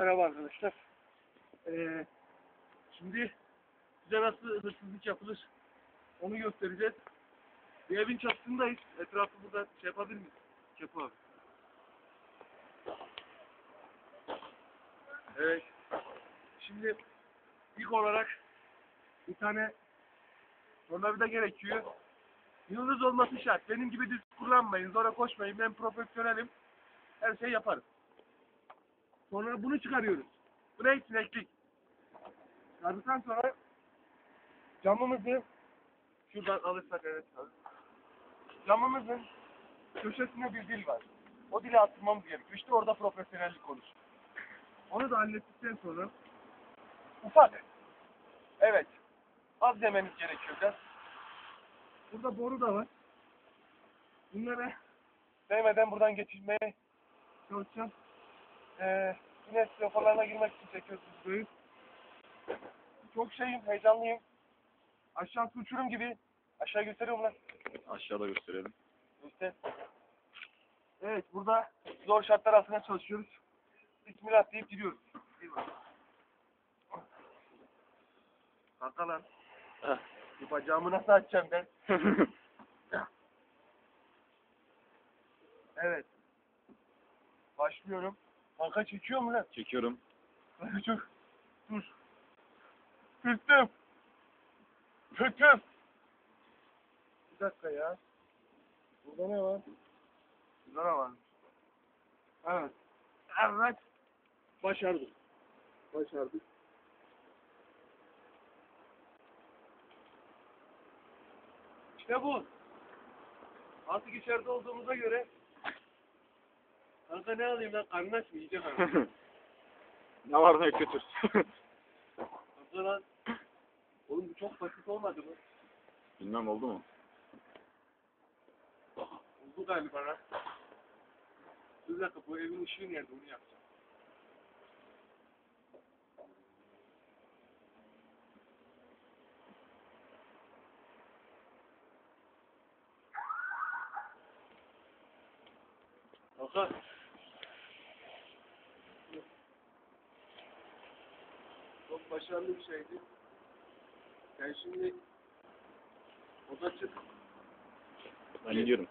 Merhaba arkadaşlar. Ee, şimdi size nasıl hırsızlık yapılır onu göstereceğiz. Bir evin çatısındayız. Etrafı burada şey yapabilir miyiz? Çöp abi. Evet. Şimdi ilk olarak bir tane tornavida gerekiyor. Yıldız olması şart. Benim gibi düz kullanmayın. Zora koşmayın. Ben profesyonelim. Her şeyi yaparım. Sonra bunu çıkarıyoruz. Bu ne? Sineklik. Çıkardıktan sonra camımızı şuradan alırsak evet abi. Camımızın köşesinde bir dil var. O dili attırmamız gerekiyor. İşte orada profesyonellik olur. Onu da hallettikten sonra ufak. Evet. Az demeniz gerekiyor biraz. Burada boru da var. Bunları değmeden buradan geçirmeye çalışacağım. Ee, yine telefonlarına girmek için çekiyoruz videoyu. Çok şeyim, heyecanlıyım. Aşağısı uçurum gibi. Aşağı gösteriyorum lan. Aşağıda gösterelim. İşte. Evet, burada zor şartlar altında çalışıyoruz. Bismillah deyip gidiyoruz. Kanka lan. Heh. Bir bacağımı nasıl açacağım ben? Evet. Başlıyorum. Kanka çekiyor mu lan? Çekiyorum. Kanka çok. Dur. Tuttum. Tuttum. Bir dakika ya. Burada ne var? Burada ne var? Evet. Evet. Başardık. Başardık. İşte bu. Artık içeride olduğumuza göre Kanka ne alayım lan? Karnın aç mı? Yiyecek abi. ne var ne götür. Kanka lan. Oğlum bu çok basit olmadı mı? Bilmem oldu mu? Oldu galiba lan. Bir dakika bu evin ışığı nerede onu yapacağım. Kanka. Çok başarılı bir şeydi. Sen şimdi oda çık. Ben gidiyorum.